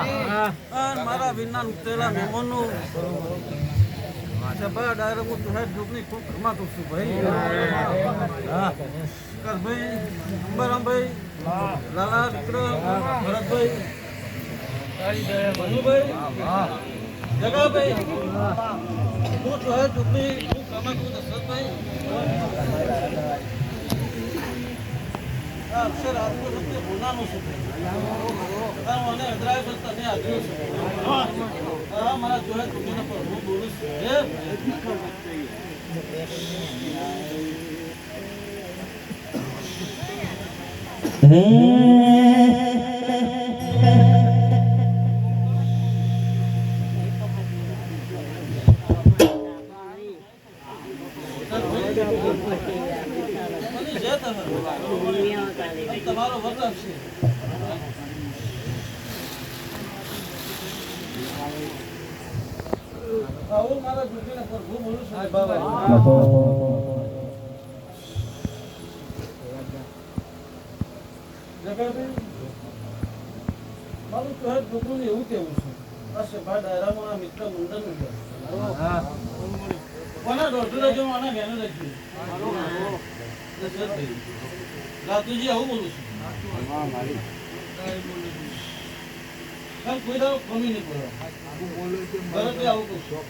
અને મારા વિના ઉતરેલા મહેમાનનું સભા ડાયરેક્ટ હું તુહાર જોગની ખૂબ રમાતો છું ભાઈ. કરભાઈ અંબારામભાઈ ભરતભાઈ જગાભાઈ. હું દશરથભાઈ આ અક્ષર આજનો સત્ય છું. ભાઈ મને અધરાય બસ તને આગ્યો છે. હા, મારા જોયા ચૂકીને પર બોલું છું. હે તમારો વખત છે આવું મારા બોલું છું બાબા છોકરું એવું કેવું છે આ સભા ડાયરામાં આ મિત્ર મુંડન છે કોના દોઢું આના ઘેર રહેજો રાતુજી આવું બોલું છું. કોઈ દાડો કમી નહીં પડે. આવું કહું છું.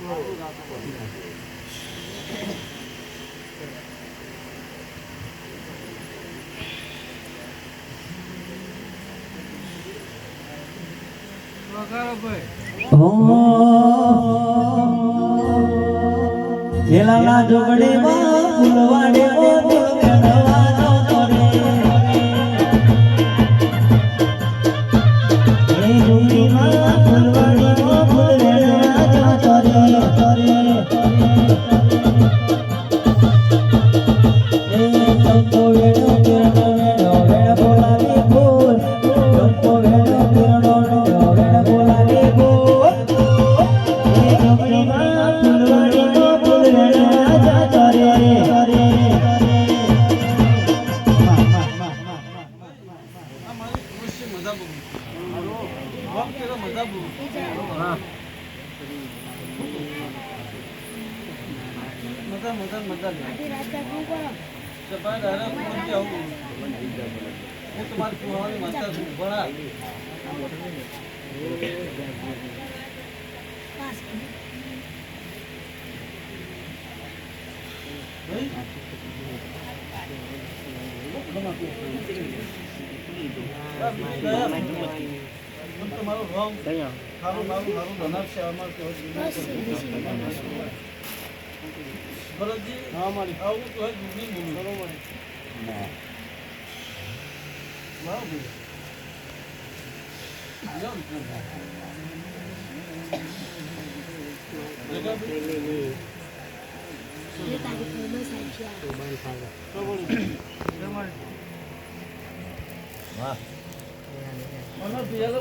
હેલાના જોગડીમાં ફૂલવાડે ઓ ફૂલ મેળવા હું તમારી કુવાની માતા છું ભણા ભાઈ હું તમારું રોમ સારું મારું. બનાવશે અમારે તો ભરતજી આવું તો હોય દૂધની બોલું બરોબર બરાબર જાઓ ને. જગાભાઈ, મને પિયાલો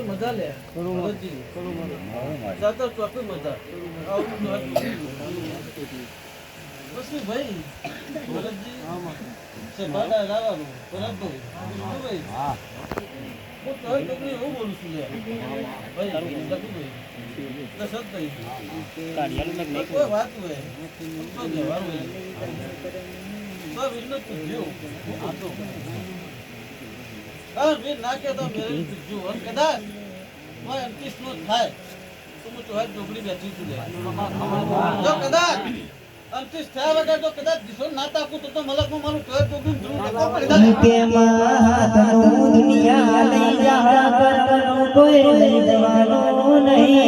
મજા લે મજા ભાઈ. થાય તો હું ચોહાર ઢોકળી બેઠી છું કદાચ અંતિશ થયા વગર તો કદાચ દિશો ના તાકું તો તો મલકમાં મારું ચોહાર ઢોકળી જરૂર ટકો પડી જાય? તેમાં હાથનું દુનિયા લઈ જા પરનો કોઈ લઈ જવાનો નહીં.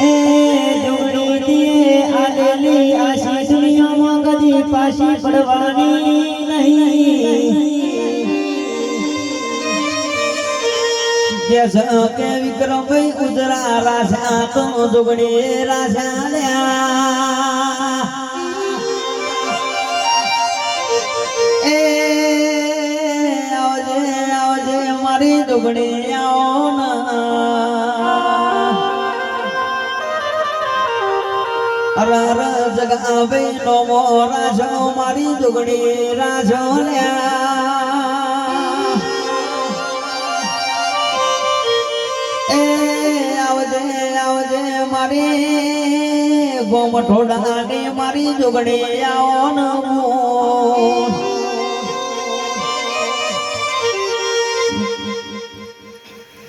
એ જોડી દીએ આલેલી આશી દુનિયામાં કદી પાછી પડવાની નહીં. જસ કે વિક્રમભાઈ ઉજરા રાજા, તો જોગડી રાજા લ્યા. એ આવજે આવજે, મારી જોગડી આવો ના. અર ભાઈ નો મો રાજો, મારી જોગડી રાજો લ્યા. આવજે મારી. ગોમઠોડા ને મારી જોગડી આવો નમો.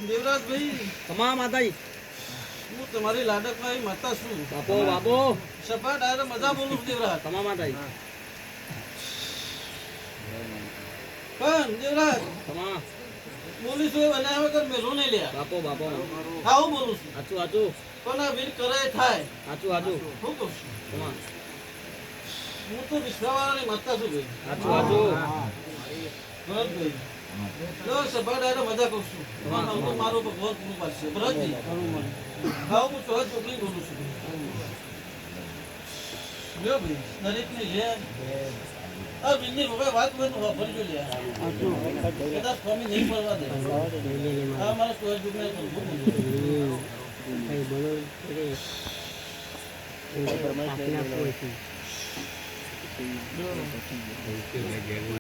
દેવરાજભાઈ. તમામ માતાજી. હું તમારી લાડકભાઈ માતા છું. બાપો બાપો. સભા ડાયરે મજા બોલું છું દેવરાજ. તમામ માતાજી. પણ દેવરાજ તમામ બોલીશ બનાવ્યા વગર મેલું નહીં લ્યા. બાપો બાપો. હા હું બોલું છું. આચું આચું પણ આ વીર કરે થાય. આચું આચું હું કહું છું? હું તો વિશ્વાવાળાની માતા છું ભાઈ. આચું આચું ભરતભાઈ જો સભા ડાયરે મજા કહું છું. તમારું તો મારું પાડશે. ભરતજી હા હું સહજ ચોકડી બોલું છું. લ્યો ભાઈ દરેકને લે. આ વીરની વગર વાત તો વાપરજો લે. કદાચ સ્વામી નહીં પડવા દે. હા મારા ચોહદ ચોકડી બોલું